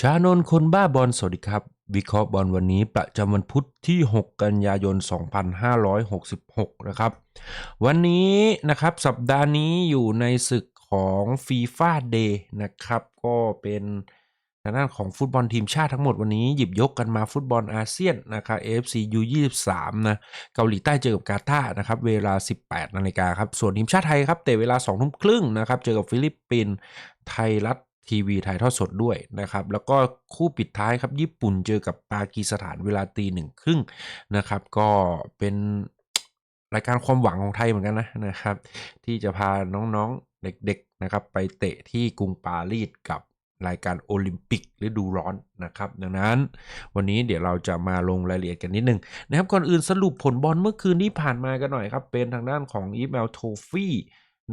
ชานนคนบ้าบอลสวัสดีครับ วิเคราะห์บอลวันนี้ประจำวันพุธที่ 6 กันยายน 2566 นะครับ วันนี้นะครับสัปดาห์นี้อยู่ในศึกของฟีฟ่าเดย์นะครับ ก็เป็นทางด้านของฟุตบอลทีมชาติทั้งหมดวันนี้หยิบยกกันมาฟุตบอลอาเซียนนะครับ AFC U23 นะเกาหลีใต้เจอกับกาตาร์นะครับเวลา 18นาฬิกาครับส่วนทีมชาติไทยครับเตะเวลา2ทุ่มครึ่งนะครับเจอกับฟิลิปปินส์ไทยรัฐ ทีวีถ่ายทอดสดด้วยนะครับ แล้วก็คู่ปิดท้ายครับญี่ปุ่นเจอกับปากีสถานเวลาตีหนึ่งครึ่งนะครับ ก็เป็นรายการความหวังของไทยเหมือนกันนะนะครับ ที่จะพาน้องๆเด็กๆนะครับ ไปเตะที่กรุงปารีสกับรายการโอลิมปิกฤดูร้อนนะครับ ดังนั้นวันนี้เดี๋ยวเราจะมาลงรายละเอียดกันนิดนึงนะครับก่อนอื่นสรุปผลบอลเมื่อคืนที่ผ่านมากันหน่อยครับ เป็นทางด้านของอีเมลโทฟี่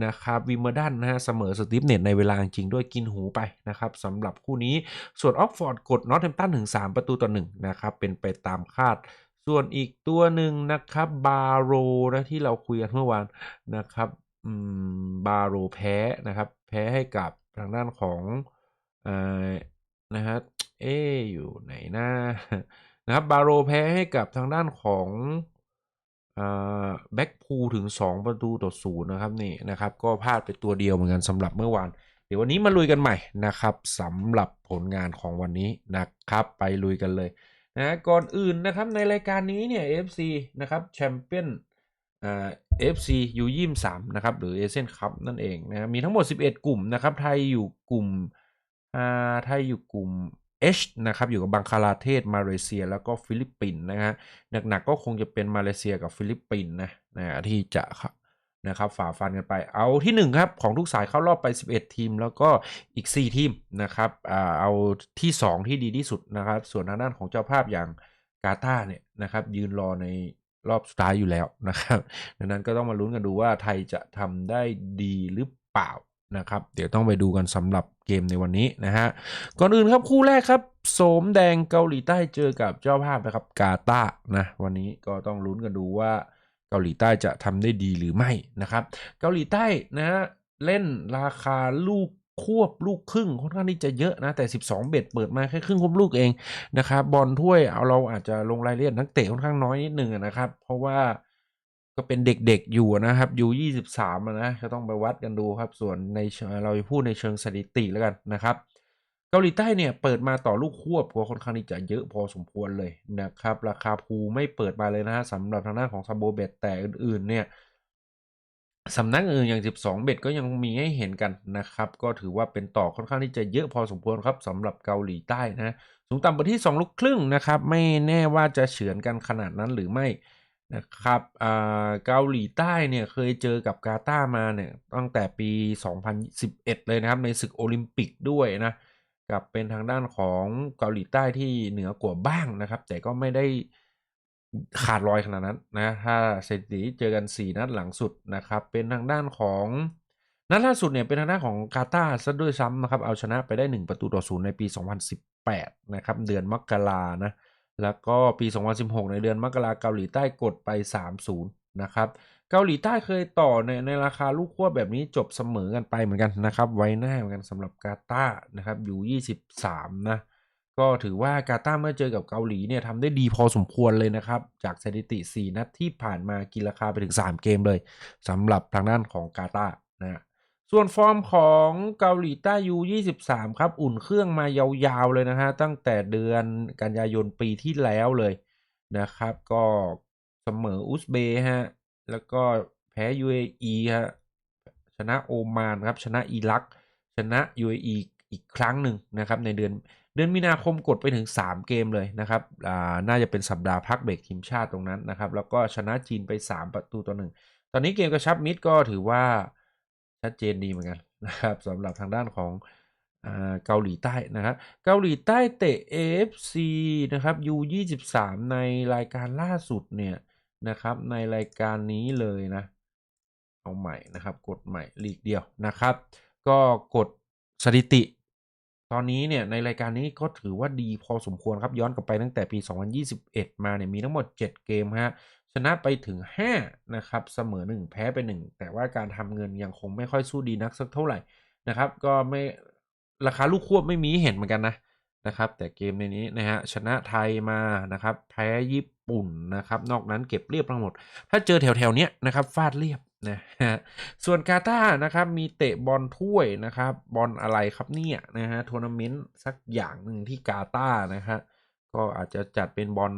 นะครับวิมเบลดันนะฮะเสมอสตีฟเน็ตในเวลาจริงด้วยกินหูไปนะครับสำหรับคู่นี้ส่วนออกฟอร์ดกดนอตแฮมตันถึง 3 ประตูต่อ1นะครับเป็นไปตามคาด ส่วนอีกตัวหนึ่งนะครับบาโรนะที่เราคุยกันเมื่อวานนะครับบาโรแพ้นะครับแพ้ให้กับทางด้านของอนะฮะเออยู่ไหนหนะนะครับบาโรแพ้ให้กับทางด้านของ แบ็กพูถึง 2 ประตูต่อศูนย์นะครับนี่นะครับก็พลาดไปตัวเดียวเหมือนกันสำหรับเมื่อวาน เดี๋ยววันนี้มาลุยกันใหม่นะครับสำหรับผลงานของวันนี้นะครับไปลุยกันเลยนะก่อนอื่นนะครับในรายการนี้เนี่ย FC นะครับแชมเปี้ยนเอ่า FC U ยี่สามนะครับหรือเอเชียนคัพนั่นเองนะมีทั้งหมด 11 กลุ่มนะครับไทยอยู่กลุ่มไทยอยู่กลุ่ม H นะครับอยู่กับบังคลาเทศมาเลเซียแล้วก็ฟิลิปปินส์นะฮะหนักๆก็คงจะเป็นมาเลเซียกับฟิลิปปินส์นะนะที่จะนะครับฝ่าฟันกันไปเอาที่ 1 ครับ ของทุกสายเข้ารอบไป 11 ทีม แล้วก็อีก 4 ทีมนะครับเอาที่ 2 ที่ดีที่สุดนะครับ ส่วนทางด้านของเจ้าภาพอย่างกาตาร์เนี่ยนะครับยืนรอในรอบสุดท้ายอยู่แล้วนะครับ ดังนั้นก็ต้องมาลุ้นกันดูว่าไทยจะทำได้ดีหรือเปล่า นะครับเดี๋ยวต้องไปดูกันสำหรับเกมในวันนี้นะฮะก่อนอื่นครับคู่แรกครับโสมแดงเกาหลีใต้เจอกับเจ้าภาพนะครับกาตานะวันนี้ก็ต้องลุ้นกันดูว่าเกาหลีใต้จะทำได้ดีหรือไม่นะครับ เกาหลีใต้นะฮะเล่นราคาลูกควบลูกครึ่งค่อนข้างที่จะเยอะนะแต่ 12 เบ็ดเปิดมาแค่ครึ่งควบลูกเองนะครับบอลถ้วยเอาเราอาจจะลงรายละเอียดนักเตะค่อนข้างน้อยนิดหนึ่งนะครับ เพราะว่า ก็เป็นเด็กๆอยู่นะครับอยู่23นะก็ต้องไปวัดกันดูครับ ส่วนในเราพูดในเชิงสถิติแล้วกันนะครับ เกาหลีใต้เนี่ยเปิดมาต่อลูกควบก็ค่อนข้างที่จะเยอะพอสมควรเลยนะครับ ราคาภูไม่เปิดมาเลยนะฮะสำหรับทางด้านของซัมโบเบตแต่อื่นๆเนี่ยสำนักอื่นอย่าง 12 เบ็ดก็ยังมีให้เห็นกันนะครับ ก็ถือว่าเป็นต่อค่อนข้างที่จะเยอะพอสมควรครับสำหรับเกาหลีใต้นะ สูงต่ำไปที่ 2 ลูกครึ่งนะครับ ไม่แน่ว่าจะเฉือนกันขนาดนั้นหรือไม่ นะครับเกาหลีใต้เนี่ยเคยเจอกับกาตาร์มาเนี่ยตั้งแต่ปี 2011 เลยนะครับ ในศึกโอลิมปิกด้วยนะกับเป็นทางด้านของเกาหลีใต้ที่เหนือกว่าบ้างนะครับ แต่ก็ไม่ได้ขาดลอยขนาดนั้นนะถ้าสถิติเจอกัน 4 นัดหลังสุดนะครับ เป็นทางด้านของนัดล่าสุดเนี่ยเป็นทางด้านของกาตาร์ซะด้วยซ้ำนะครับ เอาชนะไปได้ 1 ประตูต่อศูนย์ในปี 2018 นะครับ เดือนมกรานะ แล้วก็ปี 2016 ในเดือนมกราเกาหลีใต้กดไป 3-0 นะครับ เกาหลีใต้เคยต่อในในราคาลูกควบแบบนี้จบเสมอกันไปเหมือนกันนะครับ ไว้หน้าเหมือนกันสำหรับกาตาร์นะครับอยู่ 23 นะ ก็ถือว่ากาตาร์เมื่อเจอกับเกาหลีเนี่ยทำได้ดีพอสมควรเลยนะครับ จากสถิติ 4 นัดที่ผ่านมากินราคาไปถึง 3 เกมเลยสำหรับทางด้านของกาตาร์นะ ส่วนฟอร์มของเกาหลีใต้ยู23 ครับ อุ่นเครื่องมายาวๆเลยนะฮะ ตั้งแต่เดือนกันยายนปีที่แล้วเลยนะครับ ก็เสมออุซเบย์ฮะ แล้วก็แพ้ UAE ฮะ ชนะโอมานครับ ชนะอิรัก ชนะ UAE อีกครั้งหนึ่งนะครับ ในเดือนเดือนมีนาคมกดไปถึง 3 เกมเลยนะครับอ่าน่าจะเป็นสัปดาห์พักเบรกทีมชาติตรงนั้นนะครับ แล้วก็ชนะจีนไป 3 ประตูต่อหนึ่งตอนนี้เกมกระชับมิดก็ถือว่า ชัดเจนดีเหมือนกันนะครับสำหรับทางด้านของเกาหลีใต้นะครับเกาหลีใต้เตะ AFC นะครับ U23 ในรายการล่าสุดเนี่ยนะครับในรายการนี้เลยนะ เอาใหม่นะครับ กดใหม่ลีกเดียวนะครับ ก็กดสถิติ ตอนนี้เนี่ยในรายการนี้ก็ถือว่าดีพอสมควรครับย้อนกลับไปตั้งแต่ปี 2021 มาเนี่ยมีทั้งหมด 7 เกมฮะ ชนะไปถึง 5 นะครับ เสมอ 1 แพ้ไป 1 แต่ว่าการทำเงินยังคงไม่ค่อยสู้ดีนักสักเท่าไหร่นะครับ ก็ไม่ราคาลูกควบไม่มีเห็นเหมือนกันนะนะครับ แต่เกมในนี้นะฮะชนะไทยมานะครับ แพ้ญี่ปุ่นนะครับ นอกนั้นเก็บเรียบทั้งหมด ถ้าเจอแถวๆเนี้ยนะครับฟาดเรียบนะฮะส่วนกาตาร์นะครับมีเตะบอลถ้วยนะครับ บอลอะไรครับเนี่ยนะฮะทัวร์นาเมนต์สักอย่างหนึ่งที่กาตาร์นะฮะ ก็อาจจะจัดเป็นบอล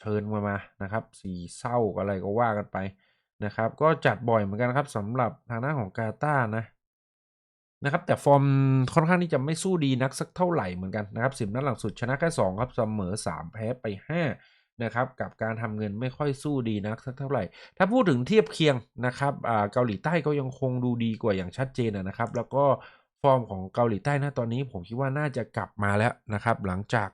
เชิญมามานะครับสีเศร้าอะไรก็ว่ากันไปนะครับ ก็จัดบ่อยเหมือนกันครับสำหรับทางด้านของกาตาร์นะนะครับแต่ฟอร์มค่อนข้างที่จะไม่สู้ดีนักสักเท่าไหร่เหมือนกันนะครับสิบนัดหลังสุดชนะแค่2ครับเสมอ 3 แพ้ไป5นะครับกับการทำเงินไม่ค่อยสู้ดีนักสักเท่าไหร่ ถ้าพูดถึงเทียบเคียงนะครับอ่าเกาหลีใต้ก็ยังคงดูดีกว่าอย่างชัดเจนนะครับ แล้วก็ฟอร์มของเกาหลีใต้นะตอนนี้ผมคิดว่าน่าจะกลับมาแล้วนะครับหลังจาก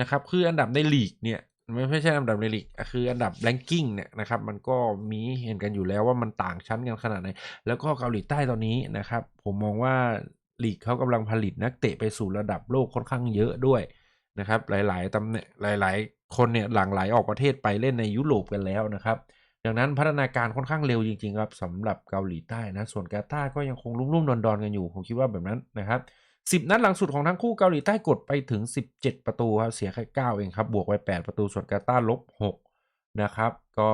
นะครับ คืออันดับในลีกเนี่ยไม่ไม่ใช่อันดับในลีกคืออันดับแรงกิ้งเนี่ยนะครับ มันก็มีเห็นกันอยู่แล้วว่ามันต่างชั้นกันขนาดไหน แล้วก็เกาหลีใต้ตอนนี้นะครับ ผมมองว่าลีกเขากำลังผลิตนักเตะไปสู่ระดับโลกค่อนข้างเยอะด้วยนะครับ หลายๆตำแหน่งหลาย ๆ คนเนี่ยหลั่งไหลออกประเทศไปเล่นในยุโรปกันแล้วนะครับ ดังนั้นพัฒนาการค่อนข้างเร็วจริง ๆ ครับสำหรับเกาหลีใต้นะ ส่วนกาตาร์ก็ยังคงรุ่มๆดอนๆกันอยู่ ผมคิดว่าแบบนั้นนะครับ 10 นัดหลังสุดของทั้งคู่เกาหลีใต้กดไปถึง 17 ประตูครับเสียแค่9เองครับบวกไป 8 ประตูส่วนกาตาร์ลบ6นะครับก็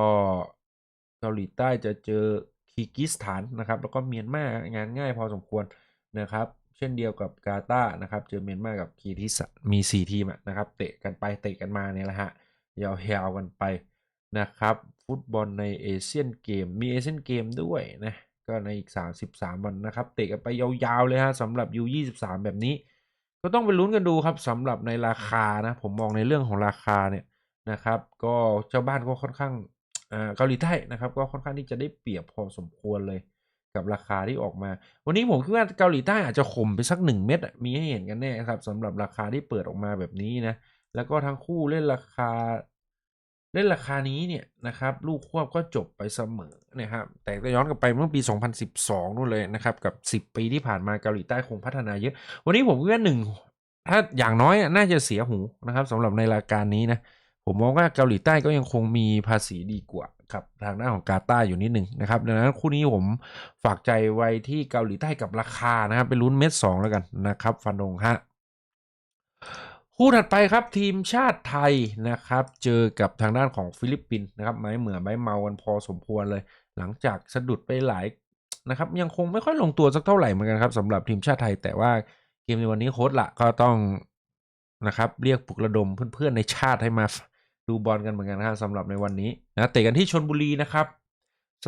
เกาหลีใต้จะเจอคีร์กิสถานนะครับแล้วก็เมียนมางานง่ายพอสมควรนะครับเช่นเดียวกับกาตาร์นะครับเจอเมียนมากับคีร์กิสมี 4 ทีมอะนะครับเตะกันไปเตะกันมาเนี่ยแหละฮะยาวๆกันไปนะครับ ฟุตบอลในเอเชียนเกมมีเอเชียนเกมด้วยนะ ก็ในอีก 33 วันนะครับ เตะกันไปยาวๆเลยฮะสำหรับ U23 แบบนี้ ก็ต้องไปลุ้นกันดูครับสำหรับในราคานะ ผมมองในเรื่องของราคาเนี่ยนะครับ ก็เจ้าบ้านก็ค่อนข้างเกาหลีใต้นะครับ ก็ค่อนข้างที่จะได้เปรียบพอสมควรเลยกับราคาที่ออกมา วันนี้ผมคิดว่าเกาหลีใต้อาจจะข่มไปสัก 1 เม็ดมีให้เห็นกันแน่ครับสำหรับราคาที่เปิดออกมาแบบนี้นะแล้วก็ทั้งคู่เล่นราคา เล่นราคานี้เนี่ยนะครับลูกควบก็จบไปเสมอนะครับแต่ย้อนกลับไปเมื่อปี 2012นู่นเลยนะครับกับ 10 ปีที่ผ่านมาเกาหลีใต้คงพัฒนาเยอะ วันนี้ผมว่าหนึ่งถ้าอย่างน้อยอะน่าจะเสียหูนะครับสำหรับในรายการนี้นะผมมองว่าเกาหลีใต้ก็ยังคงมีภาษีดีกว่ากับทางด้านของกาตาร์อยู่นิดหนึ่งนะครับดังนั้นคู่นี้ผมฝากใจไว้ที่เกาหลีใต้กับราคานะครับไปลุ้นเม็ดสองแล้วกันนะครับฟันดงฮะ คู่ถัดไปครับทีมชาติไทยนะครับ เจอกับทางด้านของฟิลิปปินส์นะครับไม้เหมือไม้เมากันพอสมควรเลย หลังจากสะดุดไปหลายนะครับยังคงไม่ค่อยลงตัวสักเท่าไหร่เหมือนกันครับสำหรับทีมชาติไทย แต่ว่าเกมในวันนี้โค้ชละก็ต้องนะครับเรียกปลุกระดมเพื่อนๆในชาติให้มาดูบอลกันเหมือนกันครับสำหรับในวันนี้นะเตะกันที่ชนบุรีนะครับ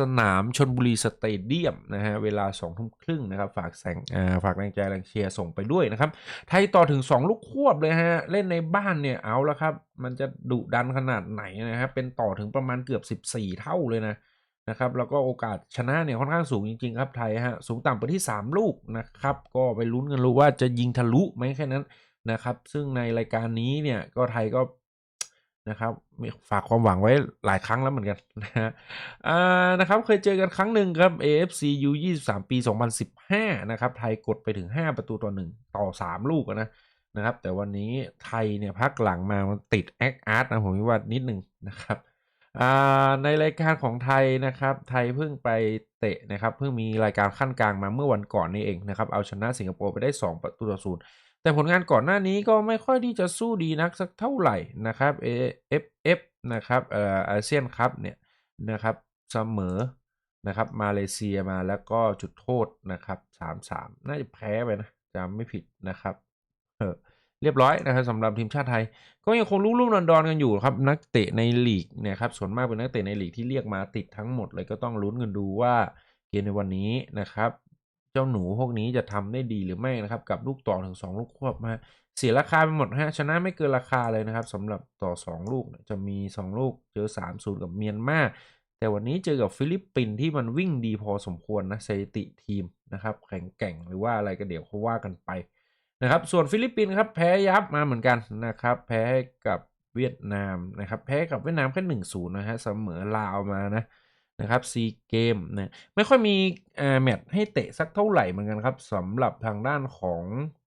สนามชนบุรีสเตเดียมนะฮะเวลา2องทุ่มครึ่งนะครับ ฝากแสงฝากแรงใจแรงเชียร์ส่งไปด้วยนะครับ ไทยต่อถึง 2 ลูกควบเลยฮะ เล่นในบ้านเนี่ยเอาแล้วครับ มันจะดุดันขนาดไหนนะครับ เป็นต่อถึงประมาณเกือบ 14 เท่าเลยนะนะครับ แล้วก็โอกาสชนะเนี่ยค่อนข้างสูงจริง ๆ ครับไทยฮะ สูงต่ำไปที่ 3 ลูกนะครับ ก็ไปลุ้นกันรู้ว่าจะยิงทะลุไหมแค่นั้นนะครับ ซึ่งในรายการนี้เนี่ยก็ไทยก็นะครับ มีฝากความหวังไว้หลายครั้งแล้วเหมือนกันนะฮะนะครับเคยเจอกันครั้งหนึ่งครับ AFC U 23 ปี 2015 นะครับไทยกดไปถึง 5 ประตูต่อ 1 ต่อ 3 ลูกนะนะครับ แต่วันนี้ไทยเนี่ยพักหลังมามันติดแอคอาร์ตนะผมว่านิดหนึ่งนะครับในรายการของไทยนะครับ ไทยเพิ่งไปเตะนะครับ เพิ่งมีรายการขั้นกลางมาเมื่อวันก่อนนี่เองนะครับ เอาชนะสิงคโปร์ไปได้ 2 ประตูต่อศูนย์ แต่ผลงานก่อนหน้านี้ก็ไม่ค่อยที่จะสู้ดีนักสักเท่าไหร่นะครับ AFF นะครับเอ่ออาเซียนคัพเนี่ยนะครับเสมอนะครับมาเลเซียมาแล้วก็จุดโทษนะครับ3-3 น่าจะแพ้ไปนะจำไม่ผิดนะครับเออเรียบร้อยนะครับสำหรับทีมชาติไทย ก็ยังคงรุ่มๆดอนกันอยู่ครับนักเตะในลีกเนี่ยครับส่วนมากเป็นนักเตะในลีกที่เรียกมาติดทั้งหมดเลยก็ต้องลุ้นกันดูว่าเกมในวันนี้นะครับ เจ้าหนูพวกนี้จะทำได้ดีหรือไม่นะครับ กับลูกต่อถึง 2 ลูกควบมาเสียราคาไปหมดฮะชนะไม่เกินราคาเลยนะครับสำหรับต่อ 2 ลูกจะมี 2 ลูกเจอ3 0กับเมียนมาแต่วันนี้เจอกับฟิลิปปินส์ที่มันวิ่งดีพอสมควรนะสถิติทีมนะครับแข็งแกร่งหรือว่าอะไรก็เดี๋ยวเขาว่ากันไปนะครับส่วนฟิลิปปินส์ครับแพ้ยับมาเหมือนกันนะครับแพ้กับเวียดนามนะครับแพ้กับเวียดนามแค่หนึ่งศูนย์นะฮะเสมอลาวมานะ นะครับซีเกมนะไม่ค่อยมีแมตช์ให้เตะสักเท่าไหร่เหมือนกันครับสำหรับทางด้านของ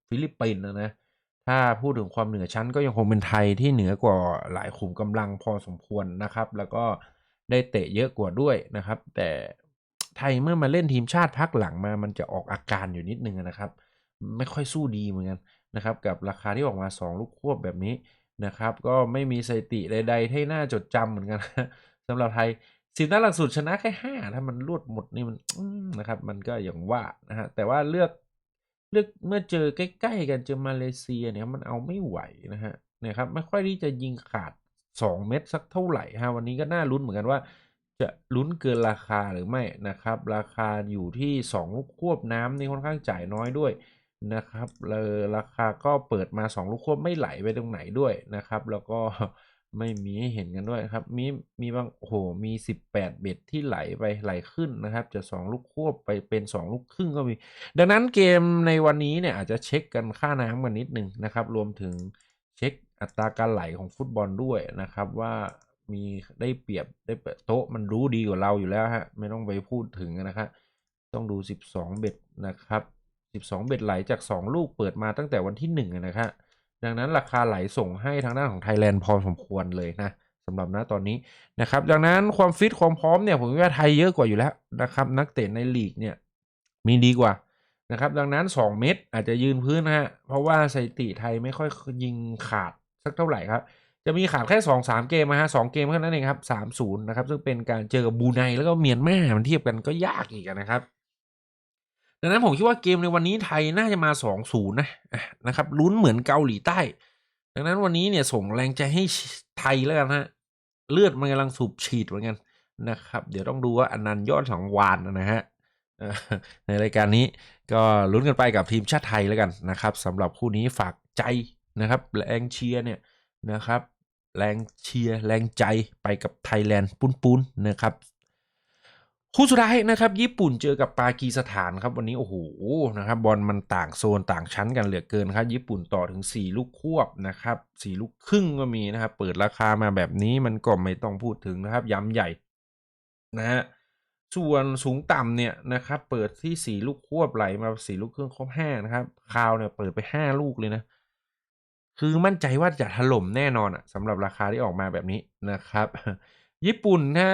ฟิลิปปินส์นะนะถ้าพูดถึงความเหนือชั้นก็ยังคงเป็นไทยที่เหนือกว่าหลายขุมกำลังพอสมควรนะครับ แล้วก็ได้เตะเยอะกว่าด้วยนะครับ แต่ไทยเมื่อมาเล่นทีมชาติพักหลังมา มันจะออกอาการอยู่นิดนึงนะครับ ไม่ค่อยสู้ดีเหมือนกันนะครับ กับราคาที่ออกมา 2 ลูกควบแบบนี้นะครับ ก็ไม่มีสถิติใดๆที่น่าจดจำเหมือนกันสำหรับไทย สิบนัดหลังสุดชนะแค่ห้าถ้ามันรวดหมดนี่มันนะครับ มันก็อย่างว่านะฮะแต่ว่าเลือกเลือกเมื่อเจอใกล้ๆกันเจอมาเลเซียเนี่ยมันเอาไม่ไหวนะฮะเนี่ยครับไม่ค่อยที่จะยิงขาด 2 เม็ดสักเท่าไหร่ฮะวันนี้ก็น่าลุ้นเหมือนกันว่า จะลุ้นเกินราคาหรือไม่นะครับ ราคาอยู่ที่ 2 ลูกควบน้ำนี่ค่อนข้างจ่ายน้อยด้วยนะครับเลยราคาก็เปิดมา 2 ลูกควบไม่ไหลไปตรงไหนด้วยนะครับ แล้วก็ ไม่มีให้เห็นกันด้วยครับ มีมีบางโอ้โหมี 18 เบ็ดที่ไหลไปไหลขึ้นนะครับ จะ 2 ลูกควบไปเป็น 2 ลูกครึ่งก็มี ดังนั้นเกมในวันนี้เนี่ยอาจจะเช็คกันค่าน้ำกันนิดหนึ่งนะครับ รวมถึงเช็คอัตราการไหลของฟุตบอลด้วยนะครับว่ามีได้เปรียบได้เปรียบโต๊ะมันรู้ดีกว่าเราอยู่แล้วฮะไม่ต้องไปพูดถึงนะครับต้องดู 12 เบ็ดนะครับ 12 เบ็ดไหลจาก 2 ลูกเปิดมาตั้งแต่วันที่1นะครับ ดังนั้นราคาไหลส่งให้ทางด้านของไทยแลนด์พอสมควรเลยนะสำหรับณตอนนี้นะครับ ดังนั้นความฟิตความพร้อมเนี่ยผมว่าไทยเยอะกว่าอยู่แล้วนะครับนักเตะในลีกเนี่ยมีดีกว่านะครับดังนั้น 2 เม็ดอาจจะยืนพื้นนะฮะเพราะว่าสถิติไทยไม่ค่อยยิงขาดสักเท่าไหร่ครับจะมีขาดแค่2 3เกมนะฮะสเกมแค่นั้นเองครับ3 0นย์นะครับซึ่งเป็นการเจอกับบูไนแล้วก็เมียนมามันเทียบกันก็ยากอีกนะครับ ดังนั้นผมคิดว่าเกมในวันนี้ไทยน่าจะมา 2-0นะอะนะครับลุ้นเหมือนเกาหลีใต้ ดังนั้นวันนี้เนี่ยส่งแรงใจให้ไทยแล้วกันฮะเลือดมันกำลังสูบฉีดเหมือนกันนะครับ เดี๋ยวต้องดูว่าอนันต์ยอดสองวานนะฮะในรายการนี้ก็ลุ้นกันไปกับทีมชาติไทยแล้วกันนะครับสำหรับคู่นี้ฝากใจนะครับ แรงเชียร์เนี่ยนะครับ แรงเชียร์แรงใจไปกับไทยแลนด์ปุ้นๆนะครับ คู่สุดท้ายนะครับญี่ปุ่นเจอกับปากีสถานครับวันนี้โอ้โหนะครับบอลมันต่างโซนต่างชั้นกันเหลือเกินครับญี่ปุ่นต่อถึง 4 ลูกควบนะครับ4ลูกครึ่งก็มีนะครับเปิดราคามาแบบนี้มันก็ไม่ต้องพูดถึงนะครับย้ำใหญ่นะฮะส่วนสูงต่ำเนี่ยนะครับเปิดที่ 4 ลูกควบไหลมา 4 ลูกครึ่งครบ5นะครับคาวเนี่ยเปิดไป 5 ลูกเลยนะคือมั่นใจว่าจะถล่มแน่นอนอะสำหรับราคาที่ออกมาแบบนี้นะครับ ญี่ปุ่นนะอ่า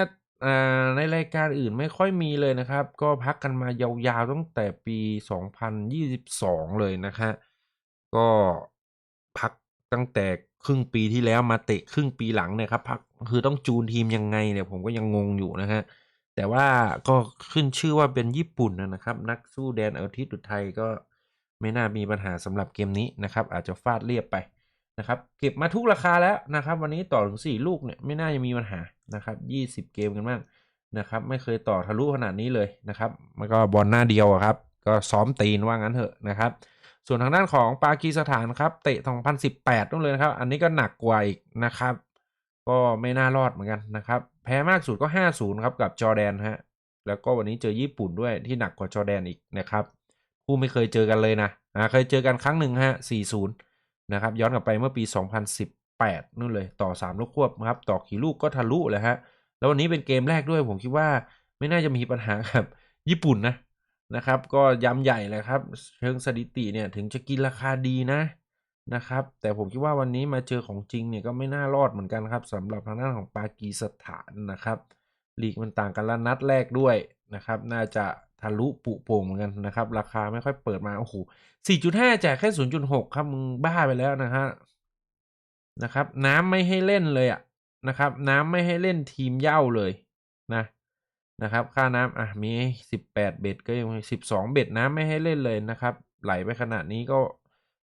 ในรายการอื่นไม่ค่อยมีเลยนะครับ ก็พักกันมายาวๆตั้งแต่ปี 2022 เลยนะฮะก็พักตั้งแต่ครึ่งปีที่แล้วมาเตะครึ่งปีหลังเนี่ยครับพักคือต้องจูนทีมยังไงเนี่ยผมก็ยังงงอยู่นะฮะแต่ว่าก็ขึ้นชื่อว่าเป็นญี่ปุ่นนะครับ นักสู้แดนเอาทิตย์อุทัยก็ไม่น่ามีปัญหาสำหรับเกมนี้นะครับ อาจจะฟาดเรียบไป นะครับเก็บมาทุกราคาแล้วนะครับ วันนี้ต่อถึง 4 ลูกเนี่ยไม่น่าจะมีปัญหานะครับ20 เกมกันบ้างนะครับ ไม่เคยต่อทะลุขนาดนี้เลยนะครับ มันก็บอลหน้าเดียวครับ ก็ซ้อมตีนว่างั้นเถอะนะครับ ส่วนทางด้านของปากีสถานครับ เตะ 2018นู่นเลยนะครับ อันนี้ก็หนักกว่าอีกนะครับ ก็ไม่น่ารอดเหมือนกันนะครับ แพ้มากสุดก็ 5-0ครับกับจอแดนฮะแล้วก็วันนี้เจอญี่ปุ่นด้วยที่หนักกว่าจอแดนอีกนะครับคู่ไม่เคยเจอกันเลยนะอ่าเคยเจอกันครั้งหนึ่งฮะ4-0 นะครับย้อนกลับไปเมื่อปี 2018นู่นเลยต่อ 3 ลูกควบนะครับต่อกี่ลูกก็ทะลุเลยฮะแล้ววันนี้เป็นเกมแรกด้วยผมคิดว่าไม่น่าจะมีปัญหากับญี่ปุ่นนะนะครับ ก็ย้ำใหญ่เลยครับ เชิงสถิติเนี่ยถึงจะกินราคาดีนะนะครับ แต่ผมคิดว่าวันนี้มาเจอของจริงเนี่ยก็ไม่น่ารอดเหมือนกันครับสำหรับทางด้านของปากีสถานนะครับลีกมันต่างกันละนัดแรกด้วยนะครับ น่าจะทะลุปุโป่งเหมือนกันนะครับ ราคาไม่ค่อยเปิดมาโอ้โห 4.5 แจกแค่ 0.6 ครับ มึงบ้าไปแล้วนะฮะนะครับ น้ำไม่ให้เล่นเลยอะนะครับ น้ำไม่ให้เล่นทีมเย้าเลยนะนะครับ ค่าน้ำอะมี 18 เบ็ดก็ยัง12 เบ็ดน้ำไม่ให้เล่นเลยนะครับ ไหลไปขนาดนี้ก็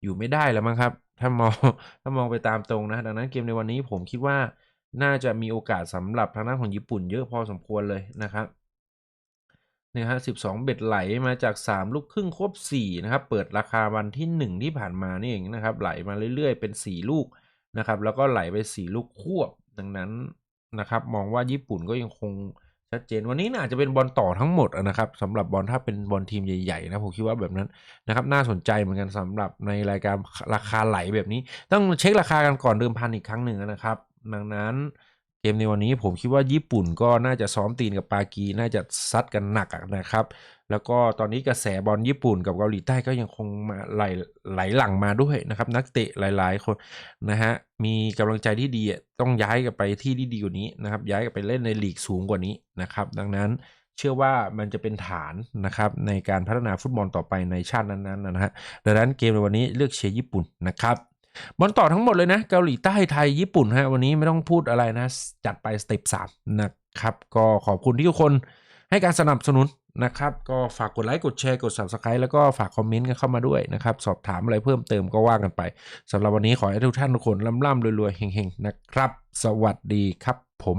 อยู่ไม่ได้แล้วมั้งครับ ถ้ามองถ้ามองไปตามตรงนะ ดังนั้นเกมในวันนี้ผมคิดว่าน่าจะมีโอกาสสำหรับทางด้านของญี่ปุ่นเยอะพอสมควรเลยนะครับ เนี่ยฮะ12เบ็ดไหลมาจาก 3 ลูกครึ่งครบ4นะครับ เปิดราคาวันที่ 1 ที่ผ่านมานี่เองนะครับ ไหลมาเรื่อยๆ เป็น 4 ลูกนะครับ แล้วก็ไหลไป 4 ลูกควบ ดังนั้นนะครับ มองว่าญี่ปุ่นก็ยังคงชัดเจน วันนี้น่าจะเป็นบอลต่อทั้งหมดนะครับสำหรับบอลถ้าเป็นบอลทีมใหญ่ๆนะผมคิดว่าแบบนั้นนะครับน่าสนใจเหมือนกันสำหรับในรายการราคาไหลแบบนี้ ต้องเช็คราคากันก่อนเดิมพันอีกครั้งหนึ่งนะครับ ดังนั้น เกมในวันนี้ผมคิดว่าญี่ปุ่นก็น่าจะซ้อมตีนกับปากีน่าจะซัดกันหนักนะครับ แล้วก็ตอนนี้กระแสบอลญี่ปุ่นกับเกาหลีใต้ก็ยังคงมาไหลไหลหลังมาด้วยนะครับ นักเตะหลายๆคนนะฮะมีกำลังใจที่ดีต้องย้ายกันไปที่ที่ดีกว่านี้นะครับ ย้ายกันไปเล่นในลีกสูงกว่านี้นะครับ ดังนั้นเชื่อว่ามันจะเป็นฐานนะครับในการพัฒนาฟุตบอลต่อไปในชาตินั้นๆนะฮะดังนั้นเกมในวันนี้เลือกเชียร์ญี่ปุ่นนะครับ บอลต่อทั้งหมดเลยนะ เกาหลีใต้ไทยญี่ปุ่นฮะวันนี้ไม่ต้องพูดอะไรนะ จัดไปสเต็ปสามนะครับ ก็ขอบคุณที่ทุกคนให้การสนับสนุนนะครับ ก็ฝากกดไลค์กดแชร์กด subscribe แล้วก็ฝากคอมเมนต์กันเข้ามาด้วยนะครับ สอบถามอะไรเพิ่มเติมก็ว่ากันไปสำหรับวันนี้ขอให้ทุกท่านทุกคนล่ำๆรวยๆเฮงๆนะครับ สวัสดีครับผม